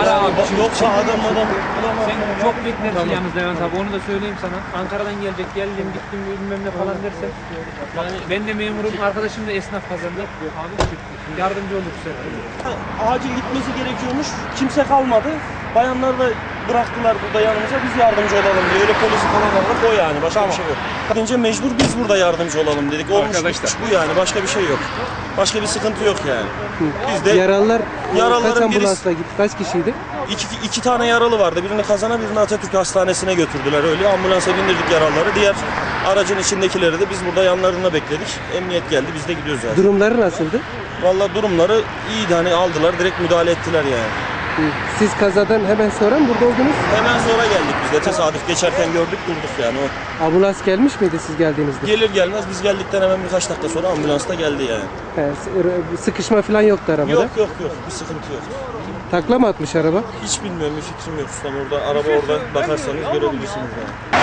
Ara abi. Yoksa adam adam. Sen çok beklersin tamam. yalnız Levent abi. Onu da söyleyeyim sana. Ankara'dan gelecek. Geldim gittim bilmem ne falan dersen. Yani ben de memurum. Arkadaşım da esnaf kazandı. Abi yardımcı olduk sen. Acil gitmesi gerekiyormuş. Kimse kalmadı. Bayanlar da bıraktılar burada yanımıza biz yardımcı olalım diye. Öyle polisi falan aradık o yani. Başka bir şey yok. Gidince mecbur biz burada yardımcı olalım dedik. Olmuş Arkadaşlar. bitmiş bu yani. Başka bir şey yok. Başka bir sıkıntı yok yani. Biz de Yaralılar Yaralıların kaç birisi- ambulansla gitti? Kaç kişiydi? iki, iki tane yaralı vardı. Birini kazana birini Atatürk Hastanesi'ne götürdüler öyle. Ambulansa bindirdik yaralıları. Diğer aracın içindekileri de biz burada yanlarında bekledik. Emniyet geldi biz de gidiyoruz zaten. Durumları nasıldı? Vallahi durumları iyiydi hani aldılar direkt müdahale ettiler yani. Siz kazadan hemen sonra mı burada oldunuz? Hemen sonra geldik biz de tesadüf geçerken gördük durduk yani o. Ambulans gelmiş miydi siz geldiğinizde? Gelir gelmez biz geldikten hemen birkaç dakika sonra ambulans da geldi yani. He, sıkışma falan yoktu arabada. Yok yok yok bir sıkıntı yok. Takla mı atmış araba? Hiç bilmiyorum bir fikrim yok ustam orada araba orada bakarsanız görebilirsiniz yani.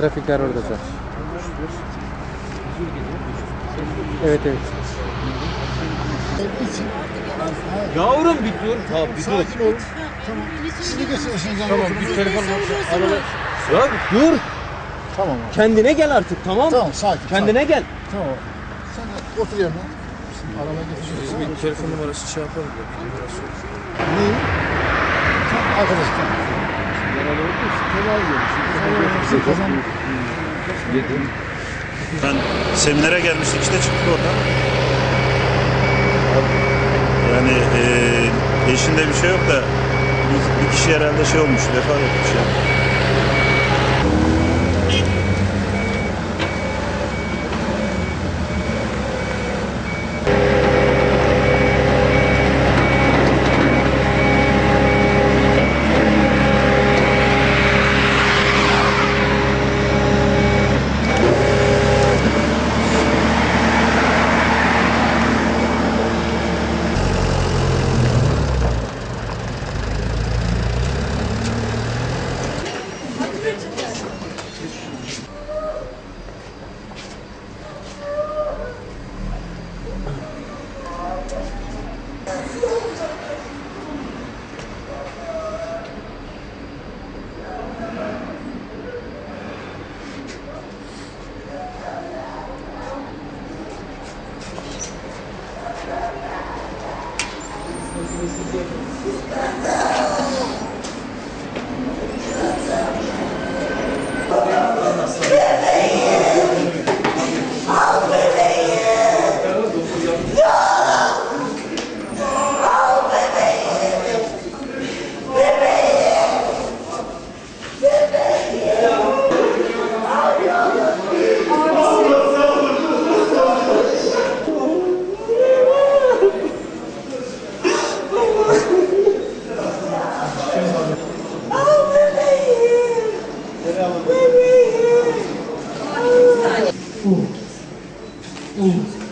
Trafikler orada zaten. Evet evet. Yavrum bir dur. Ha bir dur. Sakin ol. Tamam. Siz de geçiyorsunuz. Tamam bir telefon araba. Ya dur. Tamam. Kendine gel artık tamam. Tamam sakin. Kendine gel. sakin. Tamam. Sen otur yerine. Araba geçiyorsun. Bir telefon numarası şey yapalım. Neyi? Tamam Ben seminere gelmiştik işte çıktık oradan. Yani eee eşinde bir şey yok da bir, bir kişi herhalde şey olmuş, vefat etmiş yani. Música 嗯。